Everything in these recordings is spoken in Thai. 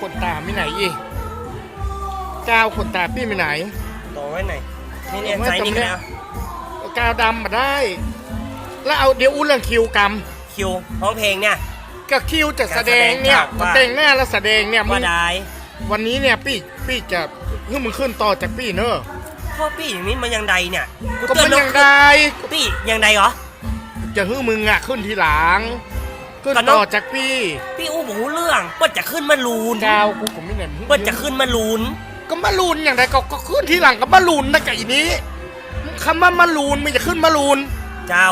ขนตาไม่ไหนอีกกาวขนตาพี่ไม่ไหนต่อไว้ไหนนี่เนี่ยเอาไว้ใจนี่ตรงเนี้นะยกาวดำมาได้ แล้วเอาเดี๋ยวอู้เรื่องคิวกรรมคิวร้องเพลงเนี่ยกับคิวจะแสดงเนี่ยการแสดงว่าแต่งหน้าแล้วแสดงเนี่ยมึว่างได้วันนี้เนี่ยพี่พี่จะเพิ่งมึงขึ้นต่อจากพี่เนอะพ่อปี้อย่างนี้มันยังใดเนี่ยก็มันยังไงปี้ยังใดเหรอจะเพิ่งมึงอะขึ้นทีหลัง ขึ้นก็น้อง ต่อจากพี่ปี้อู้บอกเรื่องเปิ้ลจะขึ้นมาลูนกาวกูผมไม่เนี่ยเปิ้ลจะขึ้นมาลูนก็มาลูนอย่างไรก็ก็ขึ้นทีหลังก็มาลูนนะกับอีนี้คำว่ามาลูนไม่จะขึ้นมาลูนเจ้า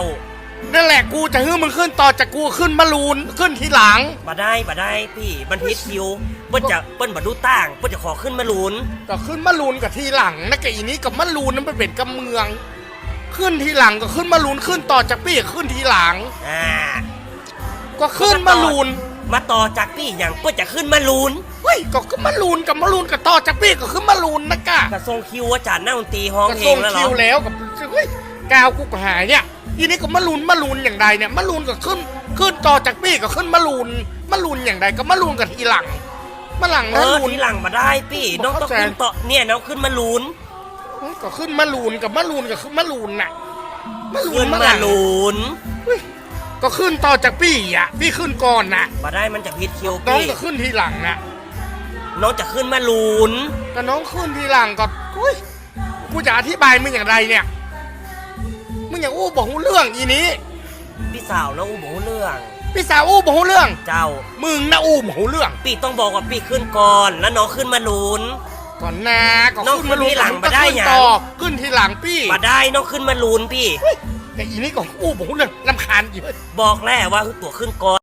นั่นแหละกูจะให้มึงขึ้นต่อจากกูขึ้นมาลูนขึ้นทีหลังบ่ได้บ่ได้พี่มันพิษคิวเปิ้ลจะเปิ้ลบ่ดูตั้งเปิ้ลจะขอขึ้นมาลูนก็ขึ้นมาลูนกับทีหลังนะกับอีนี้กับมาลูนนั้นมันเป็นกำเมือง ขึ้นทีหลังก็ขึ้นมาลูนขึ้นต่อจากพี่ขึ้นทีหลังอ่า ก็ขึ้นมาลูน มาต่อจากพี่อย่างเปิ้ลจะขึ้นมาลูนเฮ้ยก็ขึ้นมาลูนกับมาลูนกับต่อจากพี่ก็ขึ้นมาลูนนะกะกระทรงคิวอาจารย์นักดนตรีห้องกระเพทลรงงแล้วเหรคิอวแล้วกับเฮ้ยกาวกูก็หายเนี่ยอีนี้ก็มาลูนมาลูนอย่างใดเนี่ยมาลูนก็ขึ้นขึ้นต่อจากพี่ก็ขึ้นมาลูนมาลูนอย่างใดก็มาลูนกับทีหลังมาหลังเอนะอลูนทีหลังมาได้พี่น้องต้องขึ้นต่อเนี่ยน้องขึ้นมาลูนก็ขึ้นมาลูนกับมาลูนกับขึ้นมาลูนน่ะมาลูขึ้นนมามาหลังลูน ก็ขึ้นต่อจากพี่อะ พี่ขึ้นก่อนน่ะมาได้มันจะพิษคิวน้องพี่ก็ขึ้นทีหลังน่ะน้องจะขึ้นมาลูนก็น้องขึ้นทีหลังก็อุ้ยกูจะอธิบายมึงอย่างไรเนี่ย มึงอย่างอู้บอกหูเรื่องอีนี้ พี่สาวน้องอู้บอกเรื่อง พี่สาวอู้บอกหูเรื่อง เจ้า มึงนะอู้บอกหูเรื่อง พี่ต้องบอกว่าพี่ขึ้นก่อน แล้วน้องขึ้นมาลูน ก่อนนะก็น้องขึ้นมาลูขึ้นทีหลังก็มาได้ขึ้นหยัง ต่อขึ้นทีหลังพี่ มาได้น้องขึ้นมาลูนพี่เฮ้ย แต่อีนี่ก็อู้บอกหูเรื่องลำคาญอยู่ บอกแล้วว่าตัวขึ้นก่อน